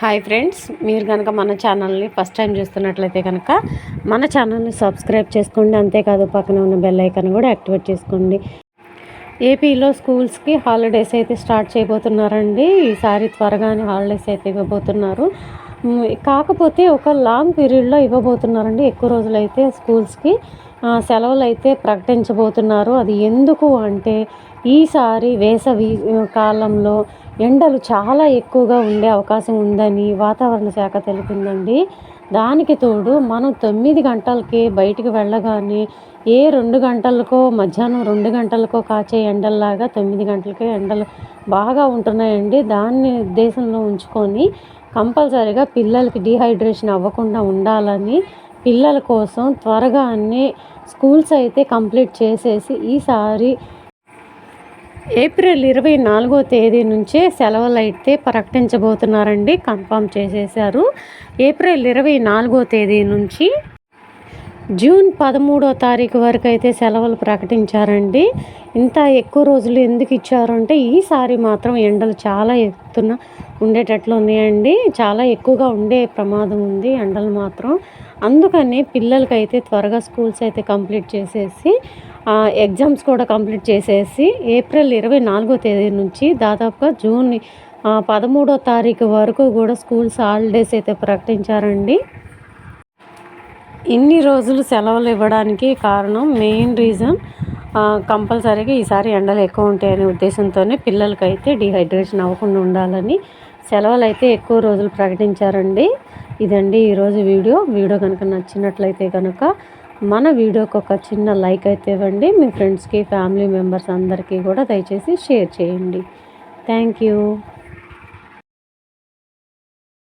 Hi friends మీరు కనుక మన ఛానల్ని ఫస్ట్ టైం చూస్తున్నట్లయితే కనుక మన ఛానల్ని సబ్స్క్రైబ్ చేసుకోండి. అంతేకాదు పక్కన ఉన్న బెల్ ఐకాన్ కూడా యాక్టివేట్ చేసుకోండి. ఏపీలో స్కూల్స్కి హాలిడేస్ అయితే స్టార్ట్ చేయబోతున్నారండి. ఈసారి త్వరగానే హాలిడేస్ అయితే ఇవ్వబోతున్నారు. కాకపోతే ఒక లాంగ్ పీరియడ్లో ఇవ్వబోతున్నారండి. ఎక్కువ రోజులు అయితే స్కూల్స్కి సెలవులు అయితే ప్రకటించబోతున్నారు. అది ఎందుకు అంటే ఈసారి వేసవి కాలంలో ఎండలు చాలా ఎక్కువగా ఉండే అవకాశం ఉందని వాతావరణ శాఖ తెలిపిందండి. దానికి తోడు మనం తొమ్మిది గంటలకి బయటికి వెళ్ళగానే ఏ రెండు గంటలకో మధ్యాహ్నం రెండు గంటలకో కాచే ఎండల్లాగా తొమ్మిది గంటలకే ఎండలు బాగా ఉంటున్నాయండి. దాన్ని ఉద్దేశంలో ఉంచుకొని కంపల్సరీగా పిల్లలకి డీహైడ్రేషన్ అవ్వకుండా ఉండాలని పిల్లల కోసం త్వరగా అన్ని స్కూల్స్ అయితే కంప్లీట్ చేసేసి ఈసారి ఏప్రిల్ ఇరవై నాలుగో తేదీ నుంచే సెలవులు అయితే ప్రకటించబోతున్నారండి. కన్ఫామ్ చేసేసారు ఏప్రిల్ ఇరవై నాలుగో తేదీ నుంచి జూన్ పదమూడో తారీఖు వరకు అయితే సెలవులు ప్రకటించారండి. ఇంత ఎక్కువ రోజులు ఎందుకు ఇచ్చారంటే ఈసారి మాత్రం ఎండలు చాలా ఎత్తున ఉండేటట్లు ఉన్నాయండి. చాలా ఎక్కువగా ఉండే ప్రమాదం ఉంది ఎండలు మాత్రం. అందుకని పిల్లలకైతే త్వరగా స్కూల్స్ అయితే కంప్లీట్ చేసేసి ఎగ్జామ్స్ కూడా కంప్లీట్ చేసేసి ఏప్రిల్ ఇరవై నాలుగో తేదీ నుంచి దాదాపుగా జూన్ పదమూడో తారీఖు వరకు కూడా స్కూల్స్ హాలిడేస్ అయితే ప్రకటించారండి. ఇన్ని రోజులు సెలవులు ఇవ్వడానికి కారణం మెయిన్ రీజన్ కంపల్సరీగా ఈసారి ఎండలు ఎక్కువ ఉంటాయనే ఉద్దేశంతోనే పిల్లలకైతే డిహైడ్రేషన్ అవ్వకుండా ఉండాలని సెలవులు అయితే ఎక్కువ రోజులు ప్రకటించారండి. ఇదండి ఈరోజు వీడియో. వీడియో కనుక నచ్చినట్లయితే కనుక మన వీడియోకి ఒక చిన్న లైక్ అయితే ఇవ్వండి. మీ ఫ్రెండ్స్కి ఫ్యామిలీ మెంబర్స్ అందరికీ కూడా దయచేసి షేర్ చేయండి. Thank you.